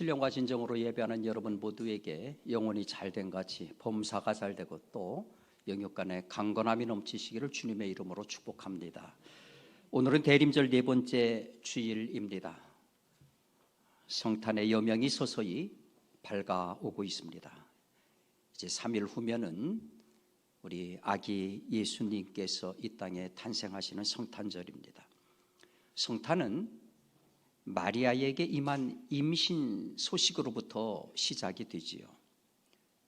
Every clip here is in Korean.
신령과 진정으로 예배하는 여러분 모두에게 영혼이 잘된 같이 범사가 잘 되고 또 영역 간의 강건함이 넘치시기를 주님의 이름으로 축복합니다. 오늘은 대림절 네 번째 주일입니다. 성탄의 여명이 서서히 밝아오고 있습니다. 이제 3일 후면은 우리 아기 예수님께서 이 땅에 탄생하시는 성탄절입니다. 성탄은 마리아에게 임한 임신 소식으로부터 시작이 되지요.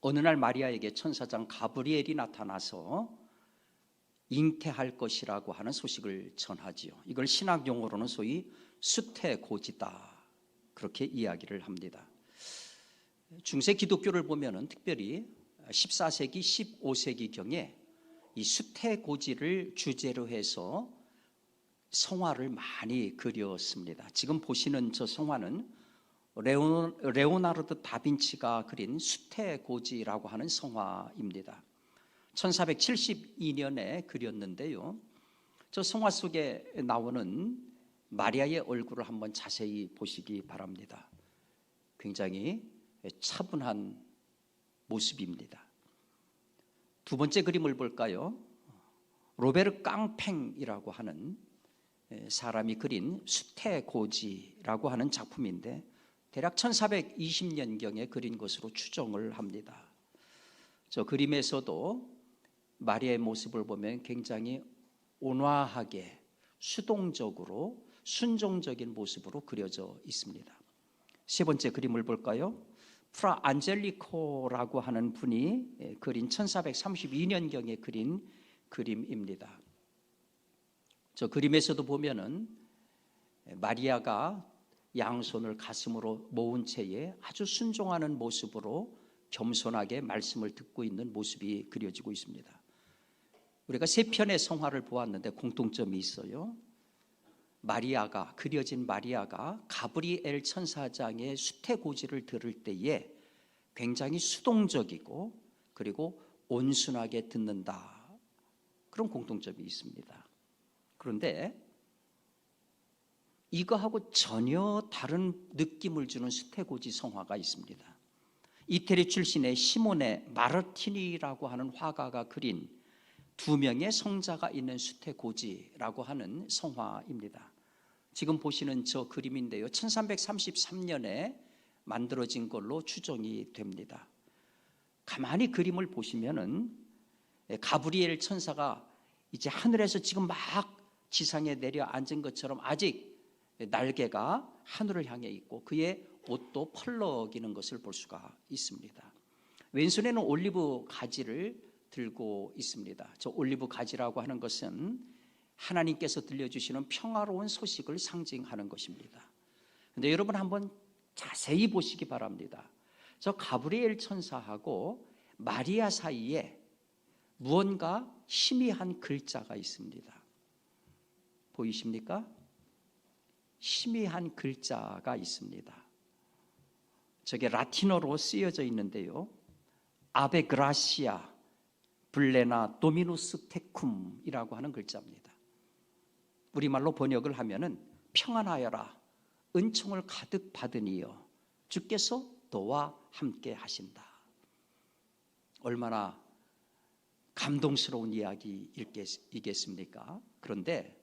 어느 날 마리아에게 천사장 가브리엘이 나타나서 잉태할 것이라고 하는 소식을 전하지요. 이걸 신학 용어로는 소위 수태고지다 그렇게 이야기를 합니다. 중세 기독교를 보면은 특별히 14세기, 15세기 경에 이 수태고지를 주제로 해서 성화를 많이 그렸습니다. 지금 보시는 저 성화는 레오, 레오나르도 다빈치가 그린 수태고지라고 하는 성화입니다. 1472년에 그렸는데요. 저 성화 속에 나오는 마리아의 얼굴을 한번 자세히 보시기 바랍니다. 굉장히 차분한 모습입니다. 두 번째 그림을 볼까요? 로베르 깡팽이라고 하는 사람이 그린 수태고지라고 하는 작품인데 대략 1420년경에 그린 것으로 추정을 합니다. 저 그림에서도 마리아의 모습을 보면 굉장히 온화하게 수동적으로 순종적인 모습으로 그려져 있습니다. 세 번째 그림을 볼까요? 프라 안젤리코라고 하는 분이 그린 1432년경에 그린 그림입니다. 저 그림에서도 보면은 마리아가 양손을 가슴으로 모은 채에 아주 순종하는 모습으로 겸손하게 말씀을 듣고 있는 모습이 그려지고 있습니다. 우리가 세 편의 성화를 보았는데 공통점이 있어요. 마리아가 그려진 마리아가 가브리엘 천사장의 수태고지를 들을 때에 굉장히 수동적이고 그리고 온순하게 듣는다. 그런 공통점이 있습니다. 그런데 이거하고 전혀 다른 느낌을 주는 수태고지 성화가 있습니다. 이태리 출신의 시모네 마르티니라고 하는 화가가 그린 두 명의 성자가 있는 수태고지라고 하는 성화입니다. 지금 보시는 저 그림인데요. 1333년에 만들어진 걸로 추정이 됩니다. 가만히 그림을 보시면은 가브리엘 천사가 이제 하늘에서 지금 막 지상에 내려 앉은 것처럼 아직 날개가 하늘을 향해 있고 그의 옷도 펄럭이는 것을 볼 수가 있습니다. 왼손에는 올리브 가지를 들고 있습니다. 저 올리브 가지라고 하는 것은 하나님께서 들려주시는 평화로운 소식을 상징하는 것입니다. 근데 여러분 한번 자세히 보시기 바랍니다. 저 가브리엘 천사하고 마리아 사이에 무언가 희미한 글자가 있습니다. 보이십니까? 희미한 글자가 있습니다. 저게 라틴어로 쓰여져 있는데요. 아베 그라시아 블레나 도미누스 테쿰이라고 하는 글자입니다. 우리말로 번역을 하면은 평안하여라 은총을 가득 받으니여 주께서 너와 함께 하신다. 얼마나 감동스러운 이야기이겠습니까? 그런데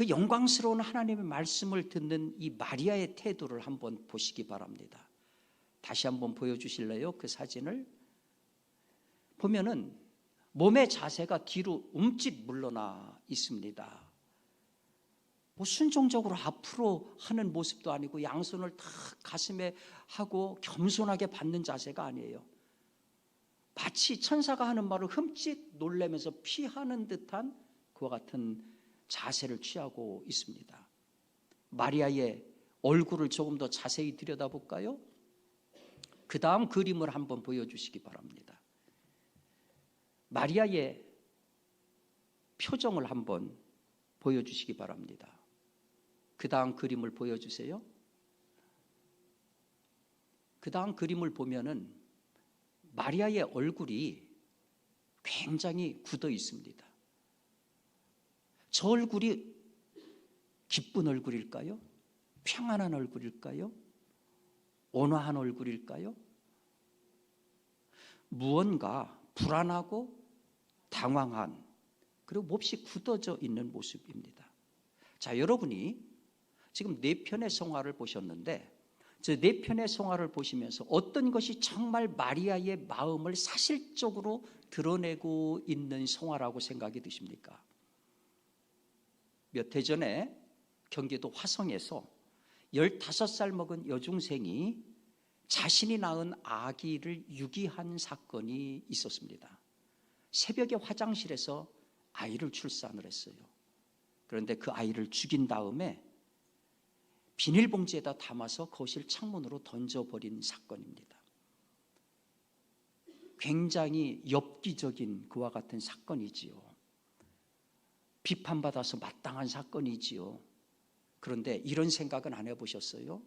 그 영광스러운 하나님의 말씀을 듣는 이 마리아의 태도를 한번 보시기 바랍니다. 다시 한번 보여주실래요? 그 사진을 보면은 몸의 자세가 뒤로 움찔 물러나 있습니다. 뭐 순종적으로 앞으로 하는 모습도 아니고 양손을 탁 가슴에 하고 겸손하게 받는 자세가 아니에요. 마치 천사가 하는 말을 흠칫 놀래면서 피하는 듯한 그와 같은 자세를 취하고 있습니다. 마리아의 얼굴을 조금 더 자세히 들여다볼까요? 그 다음 그림을 한번 보여주시기 바랍니다. 마리아의 표정을 한번 보여주시기 바랍니다. 그 다음 그림을 보여주세요. 그 다음 그림을 보면은 마리아의 얼굴이 굉장히 굳어 있습니다. 저 얼굴이 기쁜 얼굴일까요? 평안한 얼굴일까요? 온화한 얼굴일까요? 무언가 불안하고 당황한 그리고 몹시 굳어져 있는 모습입니다. 자, 여러분이 지금 네 편의 성화를 보셨는데 저 네 편의 성화를 보시면서 어떤 것이 정말 마리아의 마음을 사실적으로 드러내고 있는 성화라고 생각이 드십니까? 몇 해 전에 경기도 화성에서 15살 먹은 여중생이 자신이 낳은 아기를 유기한 사건이 있었습니다. 새벽에 화장실에서 아이를 출산을 했어요. 그런데 그 아이를 죽인 다음에 비닐봉지에다 담아서 거실 창문으로 던져버린 사건입니다. 굉장히 엽기적인 그와 같은 사건이지요. 비판받아서 마땅한 사건이지요. 그런데 이런 생각은 안 해보셨어요?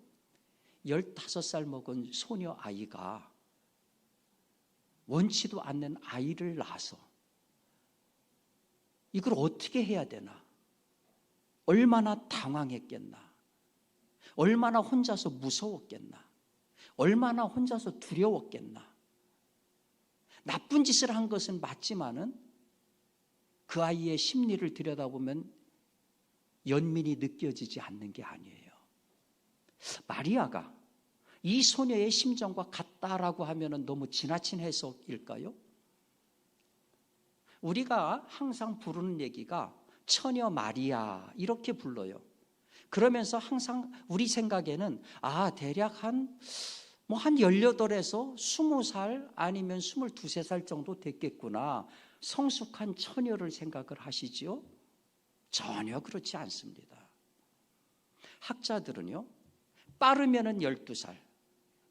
15살 먹은 소녀 아이가 원치도 않는 아이를 낳아서 이걸 어떻게 해야 되나? 얼마나 당황했겠나? 얼마나 혼자서 무서웠겠나? 얼마나 혼자서 두려웠겠나? 나쁜 짓을 한 것은 맞지만은 그 아이의 심리를 들여다보면 연민이 느껴지지 않는 게 아니에요. 마리아가 이 소녀의 심정과 같다라고 하면 너무 지나친 해석일까요? 우리가 항상 부르는 얘기가 처녀 마리아 이렇게 불러요. 그러면서 항상 우리 생각에는 아 대략 한 뭐한 18에서 20살 아니면 22, 3살 정도 됐겠구나. 성숙한 처녀를 생각을 하시지요? 전혀 그렇지 않습니다. 학자들은요. 빠르면은 12살,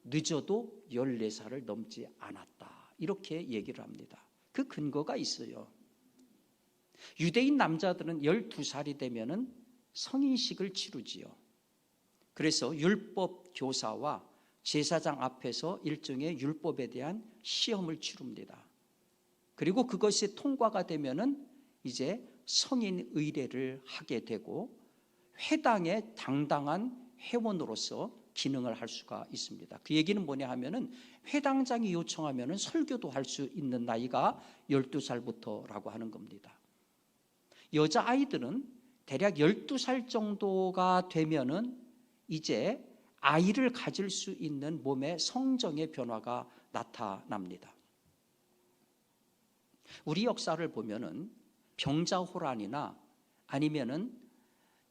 늦어도 14살을 넘지 않았다. 이렇게 얘기를 합니다. 그 근거가 있어요. 유대인 남자들은 12살이 되면은 성인식을 치르지요. 그래서 율법 교사와 제사장 앞에서 일종의 율법에 대한 시험을 치릅니다. 그리고 그것이 통과가 되면은 이제 성인 의례를 하게 되고 회당의 당당한 회원으로서 기능을 할 수가 있습니다. 그 얘기는 뭐냐 하면은 회당장이 요청하면은 설교도 할 수 있는 나이가 12살부터라고 하는 겁니다. 여자 아이들은 대략 12살 정도가 되면은 이제 아이를 가질 수 있는 몸의 성정의 변화가 나타납니다. 우리 역사를 보면은 병자호란이나 아니면은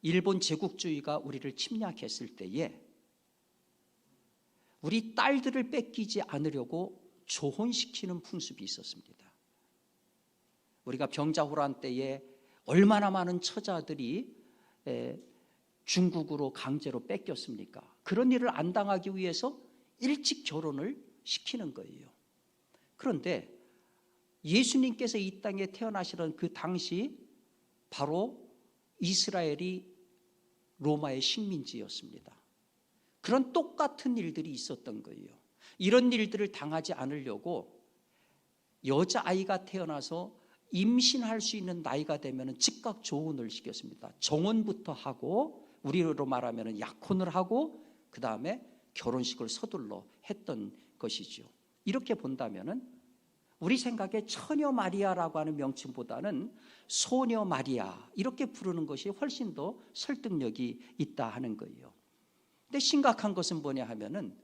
일본 제국주의가 우리를 침략했을 때에 우리 딸들을 뺏기지 않으려고 조혼시키는 풍습이 있었습니다. 우리가 병자호란 때에 얼마나 많은 처자들이 중국으로 강제로 뺏겼습니까? 그런 일을 안 당하기 위해서 일찍 결혼을 시키는 거예요. 그런데 예수님께서 이 땅에 태어나시던 그 당시 바로 이스라엘이 로마의 식민지였습니다. 그런 똑같은 일들이 있었던 거예요. 이런 일들을 당하지 않으려고 여자아이가 태어나서 임신할 수 있는 나이가 되면 즉각 조혼을 시켰습니다. 정혼부터 하고 우리로 말하면 약혼을 하고 그 다음에 결혼식을 서둘러 했던 것이죠. 이렇게 본다면은 우리 생각에 처녀 마리아라고 하는 명칭보다는 소녀 마리아 이렇게 부르는 것이 훨씬 더 설득력이 있다 하는 거예요. 근데 심각한 것은 뭐냐 하면은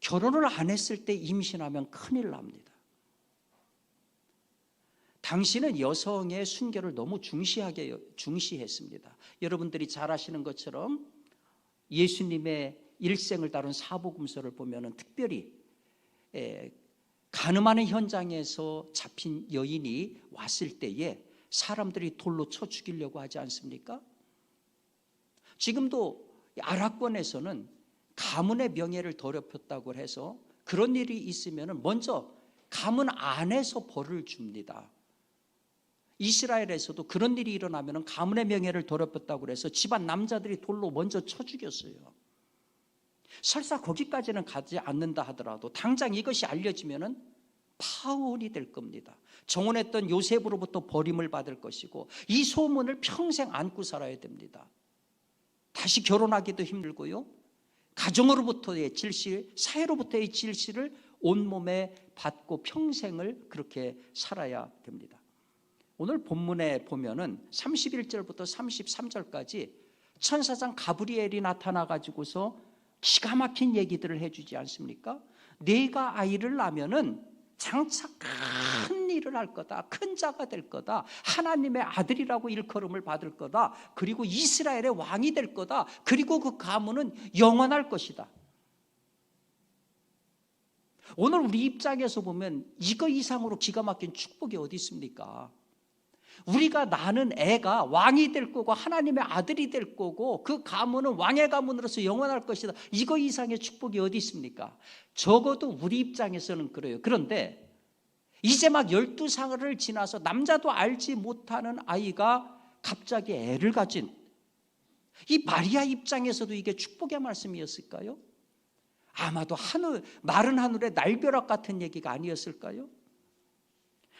결혼을 안 했을 때 임신하면 큰일 납니다. 당신은 여성의 순결을 너무 중시하게 중시했습니다. 여러분들이 잘 아시는 것처럼 예수님의 일생을 다룬 사복음서를 보면은 특별히 가늠하는 현장에서 잡힌 여인이 왔을 때에 사람들이 돌로 쳐 죽이려고 하지 않습니까? 지금도 아랍권에서는 가문의 명예를 더럽혔다고 해서 그런 일이 있으면 먼저 가문 안에서 벌을 줍니다. 이스라엘에서도 그런 일이 일어나면 가문의 명예를 더럽혔다고 해서 집안 남자들이 돌로 먼저 쳐 죽였어요. 설사 거기까지는 가지 않는다 하더라도 당장 이것이 알려지면은 파혼이 될 겁니다. 정혼했던 요셉으로부터 버림을 받을 것이고 이 소문을 평생 안고 살아야 됩니다. 다시 결혼하기도 힘들고요. 가정으로부터의 질시, 사회로부터의 질시를 온몸에 받고 평생을 그렇게 살아야 됩니다. 오늘 본문에 보면은 31절부터 33절까지 천사장 가브리엘이 나타나 가지고서 기가 막힌 얘기들을 해주지 않습니까? 네가 아이를 낳으면은 장차 큰 일을 할 거다. 큰 자가 될 거다. 하나님의 아들이라고 일컬음을 받을 거다. 그리고 이스라엘의 왕이 될 거다. 그리고 그 가문은 영원할 것이다. 오늘 우리 입장에서 보면 이거 이상으로 기가 막힌 축복이 어디 있습니까? 우리가 낳는 애가 왕이 될 거고 하나님의 아들이 될 거고 그 가문은 왕의 가문으로서 영원할 것이다. 이거 이상의 축복이 어디 있습니까? 적어도 우리 입장에서는 그래요. 그런데 이제 막 12살을 지나서 남자도 알지 못하는 아이가 갑자기 애를 가진 이 마리아 입장에서도 이게 축복의 말씀이었을까요? 아마도 하늘, 마른 하늘의 날벼락 같은 얘기가 아니었을까요?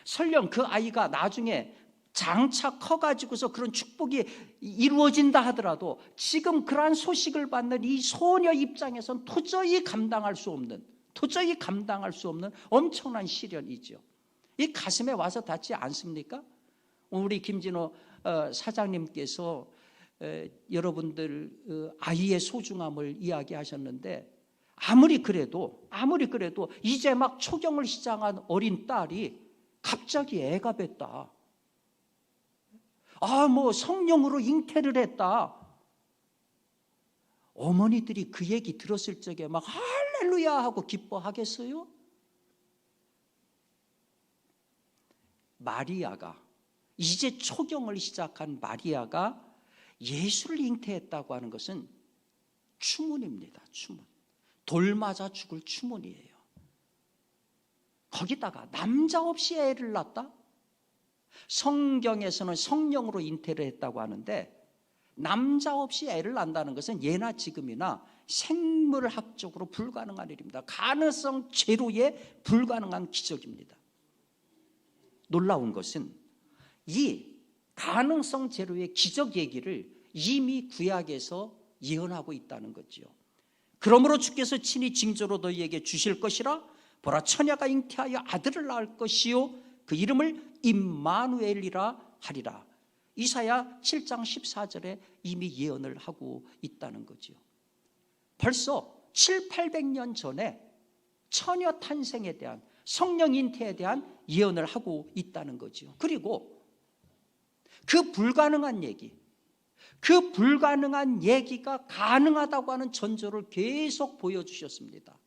설령 그 아이가 나중에 장차 커가지고서 그런 축복이 이루어진다 하더라도 지금 그러한 소식을 받는 이 소녀 입장에선 도저히 감당할 수 없는, 도저히 감당할 수 없는 엄청난 시련이죠. 이 가슴에 와서 닿지 않습니까? 우리 김진호 어, 사장님께서 여러분들 어, 아이의 소중함을 이야기하셨는데 아무리 그래도 아무리 그래도 이제 막 초경을 시작한 어린 딸이 갑자기 애가 뱄다. 아, 뭐 성령으로 잉태를 했다. 어머니들이 그 얘기 들었을 적에 막 할렐루야 하고 기뻐하겠어요? 마리아가 이제 초경을 시작한 마리아가 예수를 잉태했다고 하는 것은 추문입니다. 추문. 돌 맞아 죽을 추문이에요. 거기다가 남자 없이 애를 낳았다? 성경에서는 성령으로 잉태를 했다고 하는데 남자 없이 애를 낳는다는 것은 예나 지금이나 생물학적으로 불가능한 일입니다. 가능성 제로의 불가능한 기적입니다. 놀라운 것은 이 가능성 제로의 기적 얘기를 이미 구약에서 예언하고 있다는 거지요. 그러므로 주께서 친히 징조로 너희에게 주실 것이라 보라 처녀가 잉태하여 아들을 낳을 것이요 그 이름을 임마누엘이라 하리라. 이사야 7장 14절에 이미 예언을 하고 있다는 거지요. 벌써 7, 800년 전에 처녀 탄생에 대한 성령 잉태에 대한 예언을 하고 있다는 거지요. 그리고 그 불가능한 얘기, 그 불가능한 얘기가 가능하다고 하는 전조를 계속 보여주셨습니다.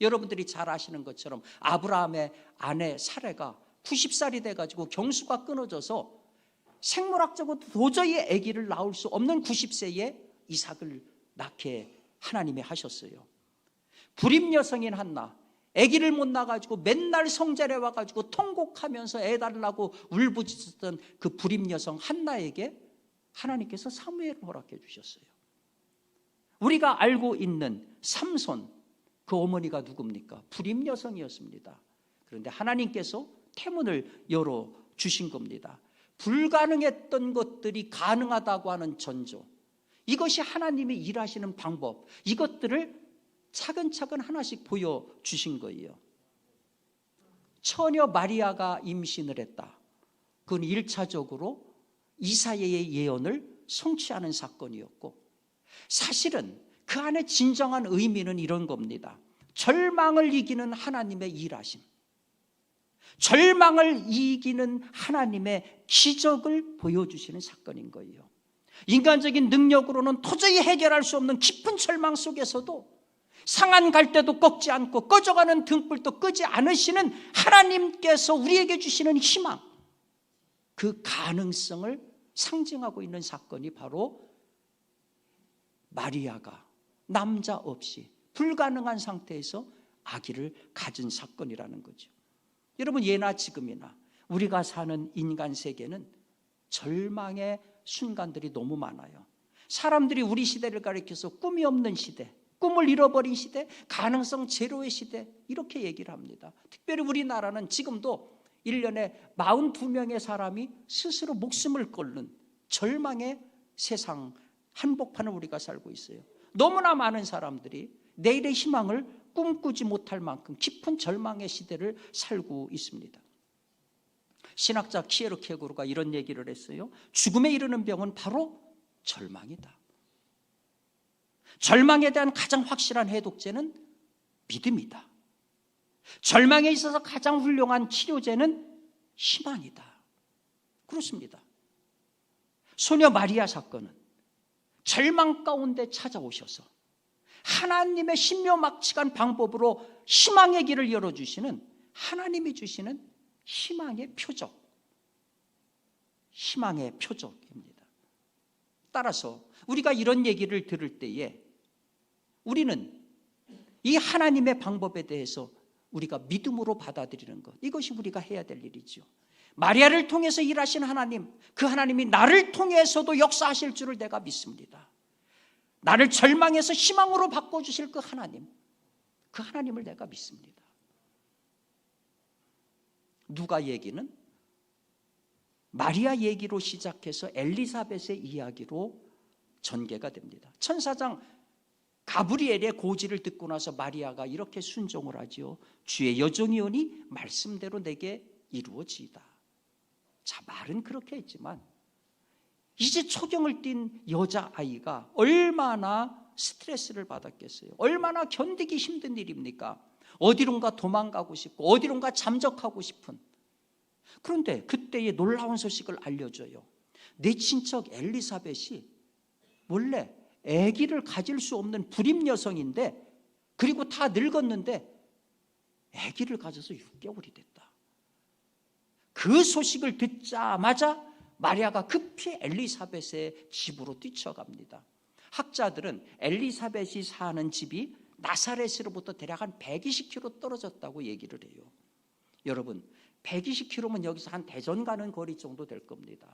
여러분들이 잘 아시는 것처럼 아브라함의 아내 사례가 90살이 돼가지고 경수가 끊어져서 생물학적으로 도저히 아기를 낳을 수 없는 90세에 이삭을 낳게 하나님이 하셨어요. 불임 여성인 한나, 아기를 못 낳아가지고 맨날 성전에 와가지고 통곡하면서 애 달라고 울부짖었던 그 불임 여성 한나에게 하나님께서 사무엘을 허락해 주셨어요. 우리가 알고 있는 삼손 그 어머니가 누굽니까? 불임 여성이었습니다. 그런데 하나님께서 태문을 열어 주신 겁니다. 불가능했던 것들이 가능하다고 하는 전조. 이것이 하나님이 일하시는 방법. 이것들을 차근차근 하나씩 보여 주신 거예요. 처녀 마리아가 임신을 했다. 그건 1차적으로 이사야의 예언을 성취하는 사건이었고 사실은 그 안에 진정한 의미는 이런 겁니다. 절망을 이기는 하나님의 일하심. 절망을 이기는 하나님의 기적을 보여주시는 사건인 거예요. 인간적인 능력으로는 도저히 해결할 수 없는 깊은 절망 속에서도 상한 갈 때도 꺾지 않고 꺼져가는 등불도 끄지 않으시는 하나님께서 우리에게 주시는 희망, 그 가능성을 상징하고 있는 사건이 바로 마리아가 남자 없이 불가능한 상태에서 아기를 가진 사건이라는 거죠. 여러분 예나 지금이나 우리가 사는 인간 세계는 절망의 순간들이 너무 많아요. 사람들이 우리 시대를 가리켜서 꿈이 없는 시대, 꿈을 잃어버린 시대, 가능성 제로의 시대 이렇게 얘기를 합니다. 특별히 우리나라는 지금도 1년에 42명의 사람이 스스로 목숨을 끊는 절망의 세상 한복판을 우리가 살고 있어요. 너무나 많은 사람들이 내일의 희망을 꿈꾸지 못할 만큼 깊은 절망의 시대를 살고 있습니다. 신학자 키에르케고르가 이런 얘기를 했어요. 죽음에 이르는 병은 바로 절망이다. 절망에 대한 가장 확실한 해독제는 믿음이다. 절망에 있어서 가장 훌륭한 치료제는 희망이다. 그렇습니다. 소녀 마리아 사건은 절망 가운데 찾아오셔서 하나님의 신묘막측한 방법으로 희망의 길을 열어주시는 하나님이 주시는 희망의 표적. 희망의 표적입니다. 따라서 우리가 이런 얘기를 들을 때에 우리는 이 하나님의 방법에 대해서 우리가 믿음으로 받아들이는 것. 이것이 우리가 해야 될 일이죠. 마리아를 통해서 일하신 하나님, 그 하나님이 나를 통해서도 역사하실 줄을 내가 믿습니다. 나를 절망에서 희망으로 바꿔주실 그 하나님, 그 하나님을 내가 믿습니다. 누가 얘기는 마리아 얘기로 시작해서 엘리사벳의 이야기로 전개가 됩니다. 천사장 가브리엘의 고지를 듣고 나서 마리아가 이렇게 순종을 하지요. 주의 여종이 오니 말씀대로 내게 이루어지이다. 자, 말은 그렇게 했지만 이제 초경을 띈 여자아이가 얼마나 스트레스를 받았겠어요. 얼마나 견디기 힘든 일입니까? 어디론가 도망가고 싶고 어디론가 잠적하고 싶은 그런데 그때의 놀라운 소식을 알려줘요. 내 친척 엘리사벳이 원래 아기를 가질 수 없는 불임 여성인데 그리고 다 늙었는데 아기를 가져서 6개월이 됐다. 그 소식을 듣자마자 마리아가 급히 엘리사벳의 집으로 뛰쳐갑니다. 학자들은 엘리사벳이 사는 집이 나사렛으로부터 대략 한 120km 떨어졌다고 얘기를 해요. 여러분, 120km면 여기서 한 대전 가는 거리 정도 될 겁니다.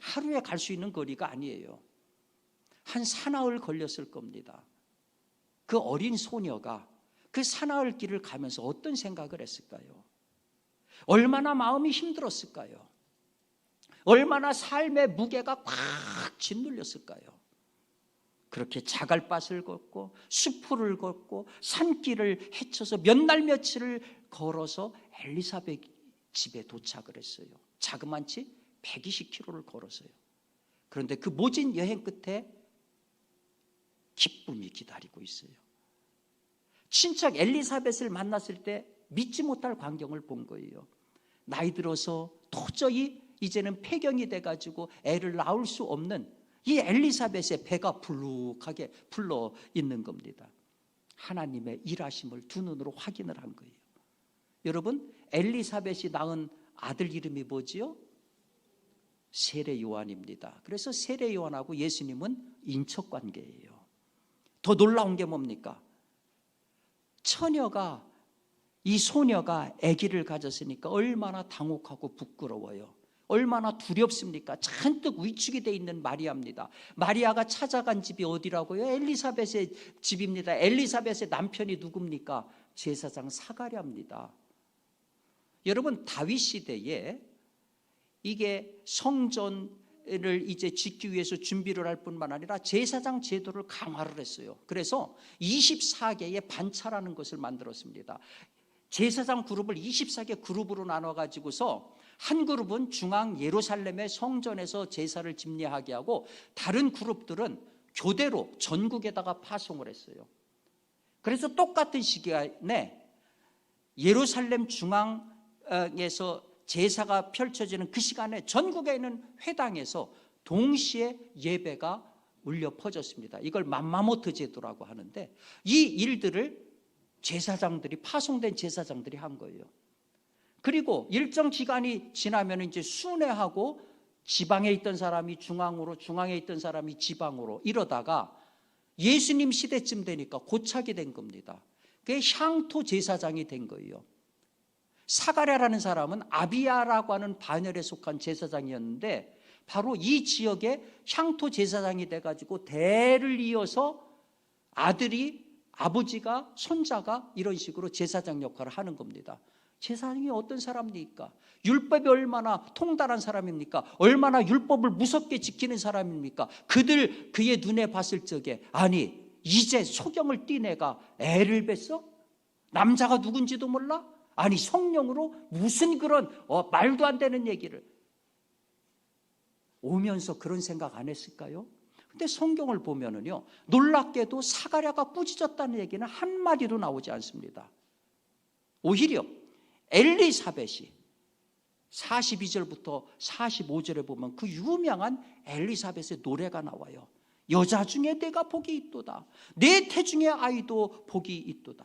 하루에 갈 수 있는 거리가 아니에요. 한 사나흘 걸렸을 겁니다. 그 어린 소녀가 그 사나흘 길을 가면서 어떤 생각을 했을까요? 얼마나 마음이 힘들었을까요? 얼마나 삶의 무게가 꽉 짓눌렸을까요? 그렇게 자갈밭을 걷고 수풀을 걷고 산길을 헤쳐서 몇 날 며칠을 걸어서 엘리사벳 집에 도착을 했어요. 자그만치 120km를 걸어서요. 그런데 그 모진 여행 끝에 기쁨이 기다리고 있어요. 친척 엘리사벳을 만났을 때 믿지 못할 광경을 본 거예요. 나이 들어서 도저히 이제는 폐경이 돼가지고 애를 낳을 수 없는 이 엘리사벳의 배가 불룩하게 불러 있는 겁니다. 하나님의 일하심을 두 눈으로 확인을 한 거예요. 여러분, 엘리사벳이 낳은 아들 이름이 뭐지요? 세례 요한입니다. 그래서 세례 요한하고 예수님은 인척 관계예요. 더 놀라운 게 뭡니까? 처녀가 이 소녀가 아기를 가졌으니까 얼마나 당혹하고 부끄러워요. 얼마나 두렵습니까? 잔뜩 위축이 돼 있는 마리아입니다. 마리아가 찾아간 집이 어디라고요? 엘리사벳의 집입니다. 엘리사벳의 남편이 누굽니까? 제사장 사가랴입니다. 여러분 다윗 시대에 이게 성전을 이제 짓기 위해서 준비를 할 뿐만 아니라 제사장 제도를 강화를 했어요. 그래서 24개의 반차라는 것을 만들었습니다. 제사장 그룹을 24개 그룹으로 나눠 가지고서 한 그룹은 중앙 예루살렘의 성전에서 제사를 집례하게 하고 다른 그룹들은 교대로 전국에다가 파송을 했어요. 그래서 똑같은 시기에 예루살렘 중앙에서 제사가 펼쳐지는 그 시간에 전국에 있는 회당에서 동시에 예배가 울려 퍼졌습니다. 이걸 맘마모트 제도라고 하는데 이 일들을 제사장들이 파송된 제사장들이 한 거예요. 그리고 일정 기간이 지나면 이제 순회하고 지방에 있던 사람이 중앙으로 중앙에 있던 사람이 지방으로 이러다가 예수님 시대쯤 되니까 고착이 된 겁니다. 그게 향토 제사장이 된 거예요. 사가랴라는 사람은 아비야라고 하는 반열에 속한 제사장이었는데 바로 이 지역에 향토 제사장이 돼 가지고 대를 이어서 아들이 아버지가 손자가 이런 식으로 제사장 역할을 하는 겁니다. 제사장이 어떤 사람입니까? 율법이 얼마나 통달한 사람입니까? 얼마나 율법을 무섭게 지키는 사람입니까? 그들 그의 눈에 봤을 적에 아니 이제 소경을 띈 애가 애를 뱄어? 남자가 누군지도 몰라? 아니 성령으로 무슨 그런 어, 말도 안 되는 얘기를 오면서 그런 생각 안 했을까요? 근데 성경을 보면은요 놀랍게도 사가랴가 꾸짖었다는 얘기는 한 마디도 나오지 않습니다. 오히려 엘리사벳이 42절부터 45절에 보면 그 유명한 엘리사벳의 노래가 나와요. 여자 중에 내가 복이 있도다. 내 태중의 아이도 복이 있도다.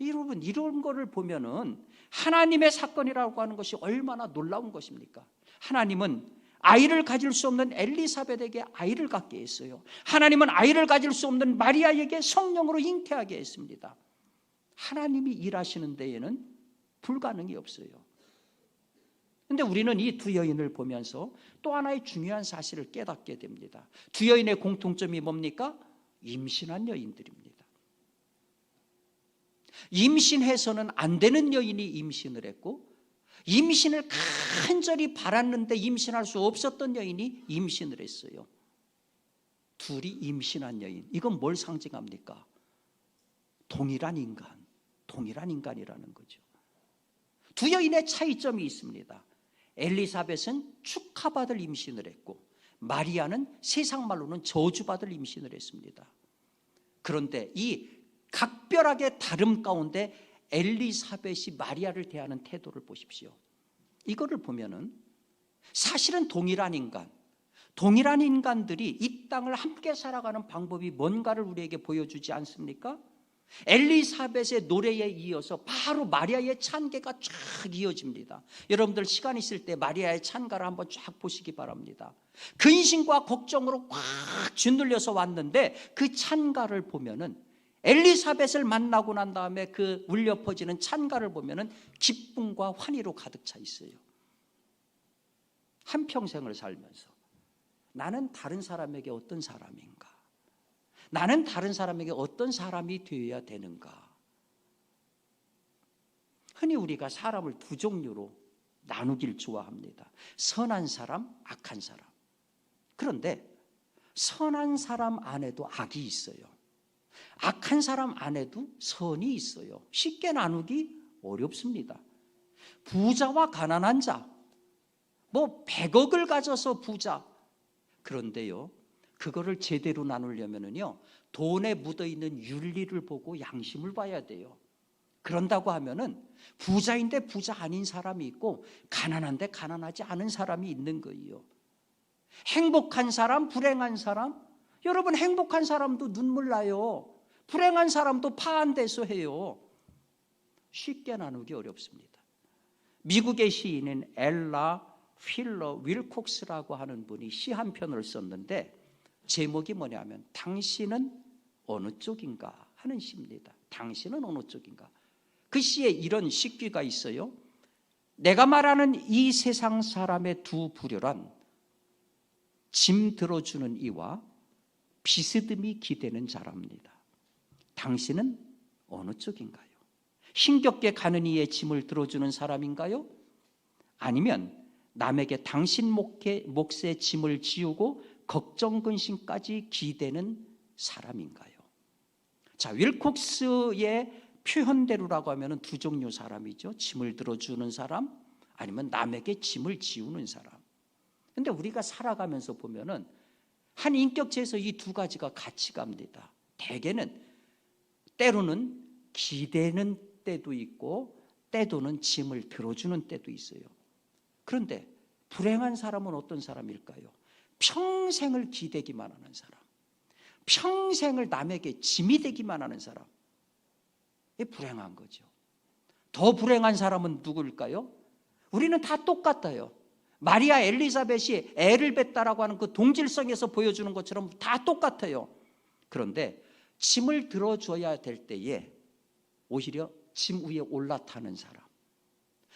여러분 이런 거를 보면은 하나님의 사건이라고 하는 것이 얼마나 놀라운 것입니까? 하나님은 아이를 가질 수 없는 엘리사벳에게 아이를 갖게 했어요. 하나님은 아이를 가질 수 없는 마리아에게 성령으로 잉태하게 했습니다. 하나님이 일하시는 데에는 불가능이 없어요. 근데 우리는 이 두 여인을 보면서 또 하나의 중요한 사실을 깨닫게 됩니다. 두 여인의 공통점이 뭡니까? 임신한 여인들입니다. 임신해서는 안 되는 여인이 임신을 했고 임신을 간절히 바랐는데 임신할 수 없었던 여인이 임신을 했어요. 둘이 임신한 여인. 이건 뭘 상징합니까? 동일한 인간, 동일한 인간이라는 거죠. 두 여인의 차이점이 있습니다. 엘리사벳은 축하받을 임신을 했고 마리아는 세상 말로는 저주받을 임신을 했습니다. 그런데 이 각별하게 다름 가운데 엘리사벳이 마리아를 대하는 태도를 보십시오. 이거를 보면은 사실은 동일한 인간, 동일한 인간들이 이 땅을 함께 살아가는 방법이 뭔가를 우리에게 보여주지 않습니까? 엘리사벳의 노래에 이어서 바로 마리아의 찬계가 쫙 이어집니다. 여러분들 시간 있을 때 마리아의 찬가를 한번 쫙 보시기 바랍니다. 근심과 걱정으로 꽉 짓눌려서 왔는데 그 찬가를 보면은 엘리사벳을 만나고 난 다음에 그 울려 퍼지는 찬가를 보면은 기쁨과 환희로 가득 차 있어요. 한 평생을 살면서 나는 다른 사람에게 어떤 사람인가? 나는 다른 사람에게 어떤 사람이 되어야 되는가? 흔히 우리가 사람을 두 종류로 나누길 좋아합니다. 선한 사람, 악한 사람. 그런데 선한 사람 안에도 악이 있어요. 악한 사람 안에도 선이 있어요. 쉽게 나누기 어렵습니다. 부자와 가난한 자, 뭐 100억을 가져서 부자. 그런데요, 그거를 제대로 나누려면은요, 돈에 묻어 있는 윤리를 보고 양심을 봐야 돼요. 그런다고 하면은 부자인데 부자 아닌 사람이 있고 가난한데 가난하지 않은 사람이 있는 거예요. 행복한 사람, 불행한 사람. 여러분 행복한 사람도 눈물 나요. 불행한 사람도 파한대소해요. 쉽게 나누기 어렵습니다. 미국의 시인인 엘라 필러 윌콕스라고 하는 분이 시 한 편을 썼는데 제목이 뭐냐면 당신은 어느 쪽인가 하는 시입니다. 당신은 어느 쪽인가? 그 시에 이런 식귀가 있어요. 내가 말하는 이 세상 사람의 두 부류란 짐 들어주는 이와 비스듬히 기대는 자랍니다. 당신은 어느 쪽인가요? 힘겹게 가는 이의 짐을 들어주는 사람인가요? 아니면 남에게 당신 몫의 짐을 지우고 걱정 근심까지 기대는 사람인가요? 자, 윌콕스의 표현대로라고 하면 두 종류 사람이죠. 짐을 들어주는 사람, 아니면 남에게 짐을 지우는 사람. 근데 우리가 살아가면서 보면은 한 인격체에서 이 두 가지가 같이 갑니다. 대개는 때로는 기대는 때도 있고 때도는 짐을 들어주는 때도 있어요. 그런데 불행한 사람은 어떤 사람일까요? 평생을 기대기만 하는 사람. 평생을 남에게 짐이 되기만 하는 사람. 이 불행한 거죠. 더 불행한 사람은 누구일까요? 우리는 다 똑같아요. 마리아 엘리자벳이 애를 뱉다라고 하는 그 동질성에서 보여주는 것처럼 다 똑같아요. 그런데 짐을 들어줘야 될 때에 오히려 짐 위에 올라타는 사람.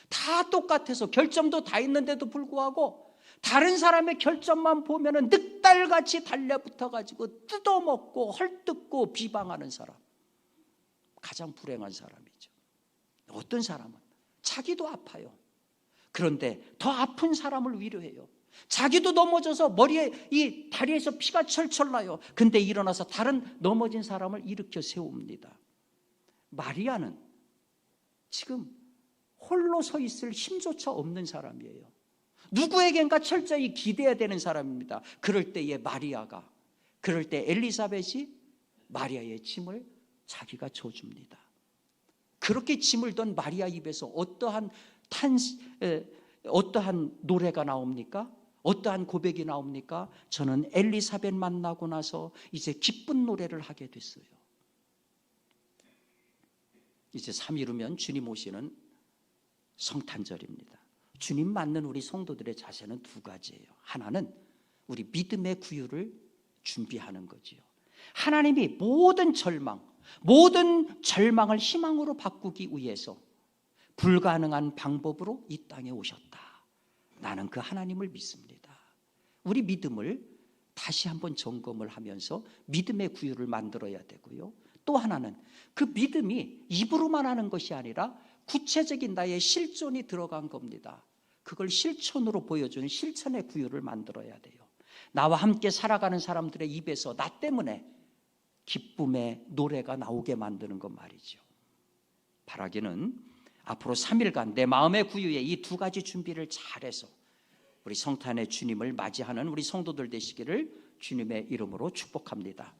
다 똑같아서 결점도 다 있는데도 불구하고 다른 사람의 결점만 보면은 늑달같이 달려붙어 가지고 뜯어먹고 헐뜯고 비방하는 사람. 가장 불행한 사람이죠. 어떤 사람은 자기도 아파요. 그런데 더 아픈 사람을 위로해요. 자기도 넘어져서 머리에 이 다리에서 피가 철철 나요. 근데 일어나서 다른 넘어진 사람을 일으켜 세웁니다. 마리아는 지금 홀로 서 있을 힘조차 없는 사람이에요. 누구에겐가 철저히 기대야 되는 사람입니다. 그럴 때에 마리아가 그럴 때 엘리사벳이 마리아의 짐을 자기가 져줍니다. 그렇게 짐을 던 마리아 입에서 어떠한 탄 에, 어떠한 노래가 나옵니까? 어떠한 고백이 나옵니까? 저는 엘리사벳 만나고 나서 이제 기쁜 노래를 하게 됐어요. 이제 3일 후면 주님 오시는 성탄절입니다. 주님 맞는 우리 성도들의 자세는 두 가지예요. 하나는 우리 믿음의 구유를 준비하는 거지요. 하나님이 모든 절망, 모든 절망을 희망으로 바꾸기 위해서 불가능한 방법으로 이 땅에 오셨다. 나는 그 하나님을 믿습니다. 우리 믿음을 다시 한번 점검을 하면서 믿음의 구유를 만들어야 되고요. 또 하나는 그 믿음이 입으로만 하는 것이 아니라 구체적인 나의 실존이 들어간 겁니다. 그걸 실천으로 보여주는 실천의 구유를 만들어야 돼요. 나와 함께 살아가는 사람들의 입에서 나 때문에 기쁨의 노래가 나오게 만드는 것 말이죠. 바라기는 앞으로 3일간 내 마음의 구유에 이 두 가지 준비를 잘해서 우리 성탄의 주님을 맞이하는 우리 성도들 되시기를 주님의 이름으로 축복합니다.